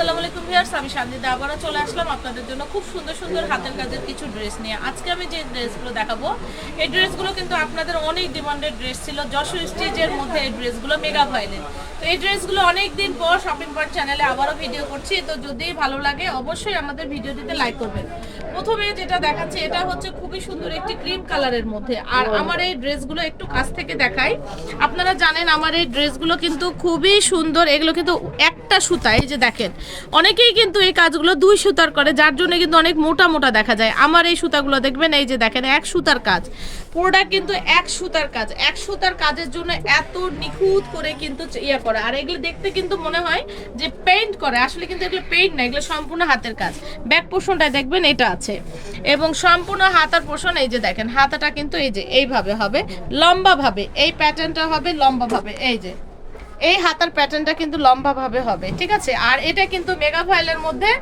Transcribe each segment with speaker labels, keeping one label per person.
Speaker 1: আসসালামু আলাইকুম ভিউয়ার্স আমি আবারও চলে আসলাম আপনাদের জন্য খুব সুন্দর সুন্দর হাতের কাজের কিছু ড্রেস নিয়ে। আজকে আমি যে ড্রেসগুলো দেখাবো এই ড্রেসগুলো কিন্তু আপনাদের অনেক ডিমান্ডেড ড্রেস ছিল। যশোর মধ্যে এই ড্রেসগুলো মেগা ভাইলেন। তো এই ড্রেসগুলো অনেক দিন পর শপিং পয়েন্ট চ্যানেলে আবারও ভিডিও করছি। তো যদি ভালো লাগে অবশ্যই আমাদের ভিডিওটিতে লাইক করবেন। প্রথমে যেটা দেখাচ্ছে এটা হচ্ছে খুবই সুন্দর একটি ক্রিম কালারের মধ্যে। আর আমার এই ড্রেসগুলো একটু কাছ থেকে দেখাই। আপনারা জানেন আমার এই ড্রেসগুলো কিন্তু খুবই সুন্দর। এগুলো কিন্তু একটা সুতা এই যে দেখেন। অনেকেই কিন্তু এই কাজগুলো দুই সুতার করে, যার জন্য কিন্তু অনেক মোটা মোটা দেখা যায়। আমার এই সুতাগুলো দেখবেন, এই যে দেখেন, এক সুতার কাজ। পুরোটা কিন্তু এক সুতার কাজ। এক সুতার কাজের জন্য এত নিখুঁত করে কিন্তু ইয়ে করে। আর এগুলো দেখতে কিন্তু মনে হয় যে পেইন্ট করে। আসলে কিন্তু এগুলো পেইন্ট না, এগুলো সম্পূর্ণ হাতের কাজ। ব্যাক পোর্শনটায় দেখবেন, এটা আছে। এবং সম্পূর্ণ হাতার পোর্শন এই যে দেখেন, হাতাটা কিন্তু এই যে এইভাবে হবে। লম্বা ভাবে এই প্যাটার্নটা হবে লম্বা ভাবে এই যে। এই হাতার প্যাটার্নটা কিন্তু লম্বা ভাবে হবে, ঠিক আছে? আর এটা কিন্তু মেগা ফাইলের মধ্যে,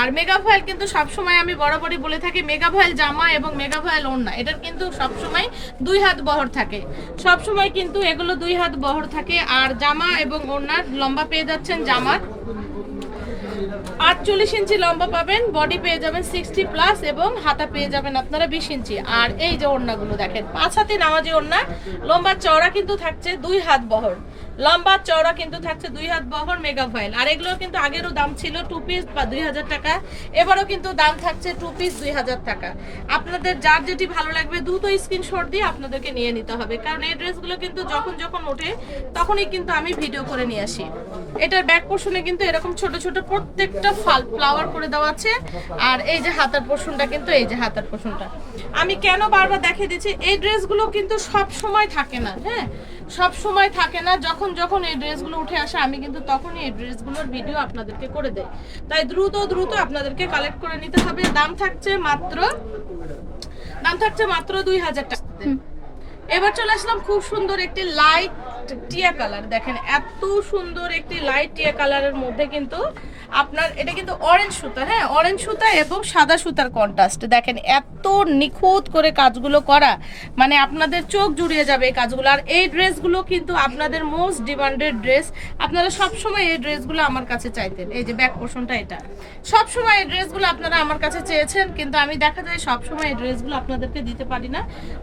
Speaker 1: আর মেগা ফাইল কিন্তু সবসময় আমি বরাবরই বলে থাকি মেগা ফাইল জামা এবং মেগা ফাইল ওড়না, এটার কিন্তু সবসময় দুই হাত বহর থাকে। সবসময় কিন্তু এগুলো দুই হাত বহর থাকে, আর জামা এবং ওড়নার লম্বা পেয়ে যাচ্ছেন জামার আটচল্লিশ ইঞ্চি লম্বা পাবেন বডি পেয়ে যাবেন সিক্সটি প্লাস এবং হাতা পেয়ে যাবেন আপনারা বিশ ইঞ্চি। আর এই যে ওড়নাগুলো দেখেন, পাঁচ হাতে নামাজি ওড়না, লম্বা চওড়া কিন্তু থাকছে দুই হাত বহর। লম্বা চওড়া কিন্তু থাকছে দুই হাত বহর মেগা ফাইল আর এগুলো কিন্তু আগেরও দাম ছিল টু পিস বা দুই হাজার টাকা, এবারও কিন্তু দাম থাকছে টু পিস দুই হাজার টাকা। আপনাদের যার যেটি ভালো লাগবে দ্রুত স্ক্রিনশট দিয়ে আপনাদেরকে নিয়ে নিতে হবে। কারণ এই ড্রেসগুলো কিন্তু যখন যখন ওঠে, তখনই কিন্তু আমি ভিডিও করে নিয়ে আসি। এটার ব্যাক পোর্শনে কিন্তু এরকম ছোট ছোট প্রত্যেকটা ফাল ফ্লাওয়ার করে দেওয়া আছে। আর এই যে হাতার পোর্শনটা কিন্তু, এই যে হাতার পোর্শনটা আমি কেন বারবার দেখিয়ে দিচ্ছি, এই ড্রেসগুলো কিন্তু সব সময় থাকে না হ্যাঁ? সব সময় থাকে না, যখন যখন এই ড্রেসগুলো উঠে আসে, আমি কিন্তু তখনই এই ড্রেসগুলোর ভিডিও আপনাদেরকে করে দেয় তাই দ্রুত দ্রুত আপনাদেরকে কালেক্ট করে নিতে হবে। দাম থাকছে মাত্র, দাম থাকছে মাত্র দুই হাজার টাকা। এবার চলে আসলাম খুব সুন্দর একটি লাইট টিয়া কালার দেখেন, এত সুন্দর একটি লাইট টিয়া কালারের মধ্যে কিন্তু আপনার, এটা কিন্তু অরেঞ্জ সুতা হ্যাঁ? অরেঞ্জ সুতা এবং সাদা সুতার কন্ট্রাস্ট দেখেন, এত নিখুঁত করে কাজগুলো করা মানে আপনাদের চোখ জুড়িয়ে যাবে এই কাজগুলো। আর এই ড্রেসগুলো কিন্তু আপনাদের মোস্ট ডিমান্ডেড ড্রেস আপনারা সব সময় এই ড্রেসগুলো আমার কাছে চাইতেন। এই যে ব্যাক পোর্শনটা এটা। সবসময় এই ড্রেসগুলো আপনারা আমার কাছে চেয়েছেন, কিন্তু আমি দেখা যায় সবসময় এই ড্রেসগুলো আপনাদেরকে দিতে পারি না।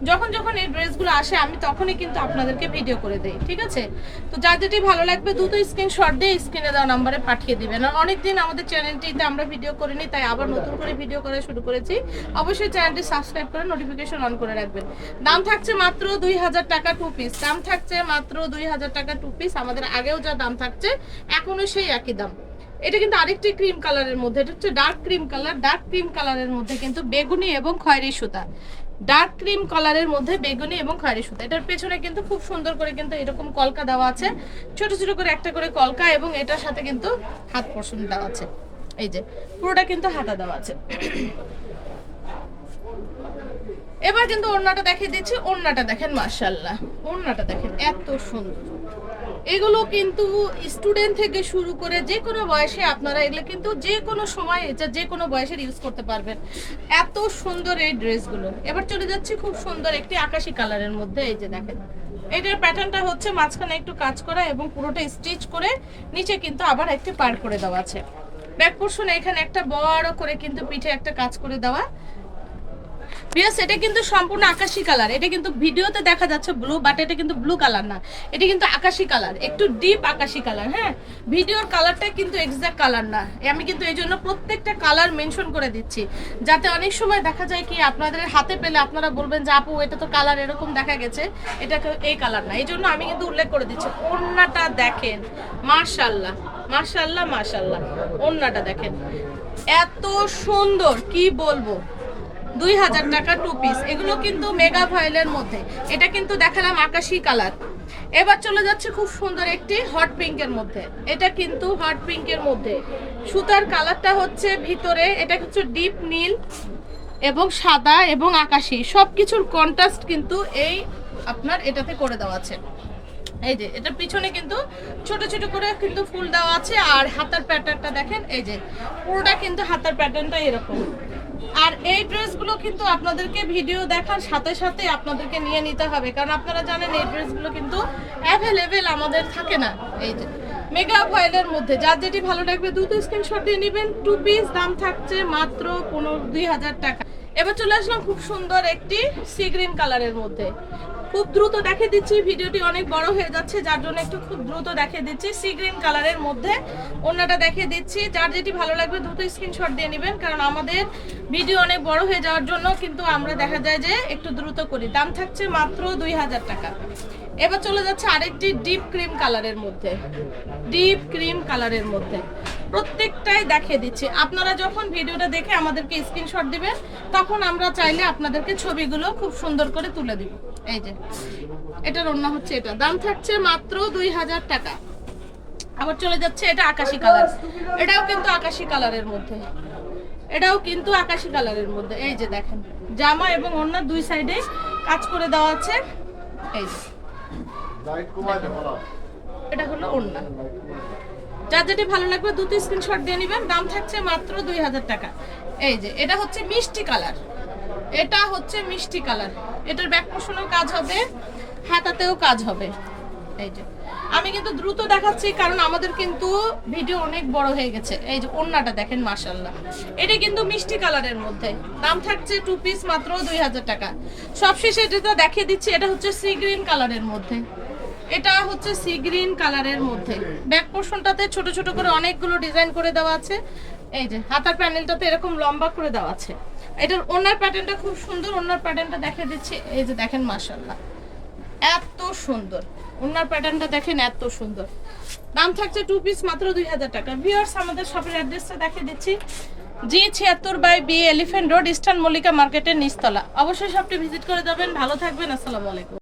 Speaker 1: যখন যখন এই ড্রেসগুলো আসে, আমি তখনই কিন্তু আপনাদেরকে ভিডিও করে দেই, ঠিক আছে? তো যার যেটি ভালো লাগবে, দ্রুত স্ক্রিনশট দিয়ে স্ক্রিনে দেওয়া নাম্বারে পাঠিয়ে দিবেন। আর অনেকদিন আমাদের চ্যানেলটিতে আমরা ভিডিও করিনি, তাই আবার নতুন করে ভিডিও করা শুরু করেছি। অবশ্যই চ্যানেলটি সাবস্ক্রাইব করে নোটিফিকেশন অন করে রাখবেন। দাম থাকছে মাত্র দুই হাজার টাকা টু পিস দাম থাকছে মাত্র দুই হাজার টাকা টু পিস আমাদের আগেও যা দাম থাকছে এখনও সেই একই দাম। এটা কিন্তু আরেকটি ক্রিম কালারের মধ্যে, এটা হচ্ছে dark cream colour dark cream কালারের মধ্যে কিন্তু বেগুনি এবং খয়েরি সুতা। ডার্ক ক্রিম কালারের মধ্যে বেগুনি এবং খয়েরি সুতা। এটার পেছনে কিন্তু খুব সুন্দর করে কিন্তু এরকম কলকা দেওয়া আছে। ছোট ছোট করে একটা করে কলকা এবং এটার সাথে কিন্তু হাত পোর্শন দেওয়া আছে। এই যে, পুরোটা কিন্তু হাতা দেওয়া আছে। এবার কিন্তু ওড়নাটা দেখিয়ে দিচ্ছি। ওড়নাটা দেখেন মার্শাল্লাহ ওড়নাটা দেখেন, এত সুন্দর। এগুলো কিন্তু স্টুডেন্ট থেকে শুরু করে যে কোনো বয়সে আপনারা এগুলো কিন্তু যে কোনো সময় এটা যে কোনো বয়সের ইউজ করতে পারবেন। এত সুন্দর এই ড্রেসগুলো এবার চলে যাচ্ছে খুব সুন্দর একটি আকাশি কালারের মধ্যে, এই যে দেখেন। এটার প্যাটার্নটা হচ্ছে মাঝখানে একটু কাজ করা এবং পুরোটা স্টিচ করে নিচে কিন্তু আবার একটি পার করে দেওয়া আছে। ব্যাক পোর্শনে এখানে একটা বড় করে কিন্তু পিঠে একটা কাজ করে দেওয়া। বিয়াস এটা কিন্তু সম্পূর্ণ আকাশি কালার এটা কিন্তু ভিডিওতে দেখা যাচ্ছে ব্লু বাট এটা কিন্তু ব্লু কালার না। এটা কিন্তু আকাশি কালার একটু ডিপ আকাশি কালার হ্যাঁ? ভিডিওর কালারটা কিন্তু এক্সাক্ট কালার না। আমি কিন্তু এই জন্য প্রত্যেকটা কালার মেনশন করে দিচ্ছি। যাতে অনেক সময় দেখা যায় কি, আপনাদের হাতে পেলে আপনারা বলবেন যে, আপু, এটা তো কালার এরকম দেখা গেছে। এটা এই কালার না। এই জন্য আমি কিন্তু উল্লেখ করে দিচ্ছি, ওড়নাটা দেখেন। মার্শাল্লাহ মার্শাল্লাহ মার্শাল্লাহ ওড়নাটা দেখেন। এত সুন্দর, কি বলব? দুই হাজার টাকা টু পিস এগুলো কিন্তু মেগা ভয়েলের মধ্যে। এটা কিন্তু দেখালাম আকাশি কালার। এবার চলে যাচ্ছে খুব সুন্দর একটি হট পিঙ্কের মধ্যে। এটা কিন্তু হট পিঙ্কের মধ্যে। সুতার কালারটা হচ্ছে ভিতরে, এটা হচ্ছে ডিপ নীল এবং সাদা এবং আকাশি। সব কিছুর কন্ট্রাস্ট কিন্তু এই আপনার এটাতে করে দেওয়া আছে। এই যে, এটার পিছনে কিন্তু ছোট ছোট করে কিন্তু ফুল দেওয়া আছে, আর হাতার প্যাটার্নটা দেখেন, এই যে, পুরোটা কিন্তু হাতার প্যাটার্নটা এরকম। আর এই ড্রেসগুলো কিন্তু আপনাদেরকে ভিডিও দেখার সাথে সাথে আপনাদেরকে নিয়ে নিতে হবে, কারণ আপনারা জানেন এই ড্রেসগুলো কিন্তু অ্যাভেলেবেল আমাদের থাকে না, এই যে মেগা ভয়েলের মধ্যে। যার যেটি ভালো লাগবে দ্রুত স্ক্রিনশট দিয়ে নেবেন টু পিস দাম থাকছে মাত্র পনেরো, দুই হাজার টাকা। এবার চলে আসলাম খুব সুন্দর একটি সি গ্রিন কালারের মধ্যে। খুব দ্রুত দেখে দিচ্ছি, ভিডিওটি অনেক বড় হয়ে যাচ্ছে, যার জন্য একটু খুব দ্রুত দেখে দিচ্ছি। সি গ্রিন কালারের মধ্যে অন্যটা দেখে দিচ্ছি। যার যেটি ভালো লাগবে দ্রুত স্ক্রিনশট দিয়ে নেবেন, কারণ আমাদের ভিডিও অনেক বড় হয়ে যাওয়ার জন্য কিন্তু আমরা দেখা যায় যে একটু দ্রুত করি। দাম থাকছে মাত্র দুই হাজার টাকা। এবার চলে যাচ্ছে আরেকটি ডিপ ক্রিম কালারের মধ্যে। ডিপ ক্রিম কালারের মধ্যে। প্রত্যেকটাই দেখিয়ে দিচ্ছি। আপনারা যখন ভিডিওটা দেখে আমাদেরকে স্ক্রিনশট দিবেন তখন আমরা চাইলে আপনাদেরকে ছবিগুলো খুব সুন্দর করে তুলে দিব। এই যে এটার অন্য হচ্ছে এটা। দাম থাকছে মাত্র দুই হাজার টাকা। আবার চলে যাচ্ছে এটা আকাশি কালার। এটাও কিন্তু আকাশি কালারের মধ্যে। এটাও কিন্তু আকাশি কালারের মধ্যে। এই যে দেখেন জামা এবং অন্য দুই সাইডে কাজ করে দেওয়া আছে। এই যে এটা হলো ওড়না। যার যেটি ভালো লাগবে দুটো স্ক্রিনশট দিয়ে নেবেন। দাম থাকছে মাত্র দুই হাজার টাকা। এই যে, এটা হচ্ছে মিষ্টি কালার। এটা হচ্ছে মিষ্টি কালার। এটার ব্যাক পোষণেও কাজ হবে, হাতাতেও কাজ হবে। এই যে, আমি কিন্তু দ্রুত দেখাচ্ছি, কারণ আমাদের কিন্তু ভিডিও অনেক বড় হয়ে গেছে। এই যে ওড়নাটা দেখেন মাশাল্লাহ এটা কিন্তু মিষ্টি কালারের মধ্যে। দাম থাকছে টু পিস মাত্র দুই হাজার টাকা। সবশেষে এটা দেখিয়ে দিচ্ছি, এটা হচ্ছে সি গ্রিন কালারের মধ্যে। এটা হচ্ছে সি গ্রিন কালারের মধ্যে। ব্যাক পোর্শনটাতে ছোট ছোট করে অনেকগুলো ডিজাইন করে দেওয়া আছে। এই যে, হাতার প্যানেলটাতে এরকম লম্বা করে দেওয়া আছে। এটার ওনার প্যাটার্নটা খুব সুন্দর, ওনার প্যাটার্নটা দেখে দিচ্ছি। এই যে দেখেন মাশাল্লাহ এত সুন্দর। ওনার প্যাটার্নটা দেখেন, এত সুন্দর। দাম থাকছে টু পিস মাত্র দুই হাজার টাকা। ভিওর্স আমাদের শপের অ্যাড্রেসটা দেখে দিচ্ছি। জি ছিয়াত্তর by B Elephant Road Eastern Mallika মার্কেটের নিচতলা। অবশ্যই শপটি ভিজিট করে যাবেন। ভালো থাকবেন। আসসালামু আলাইকুম।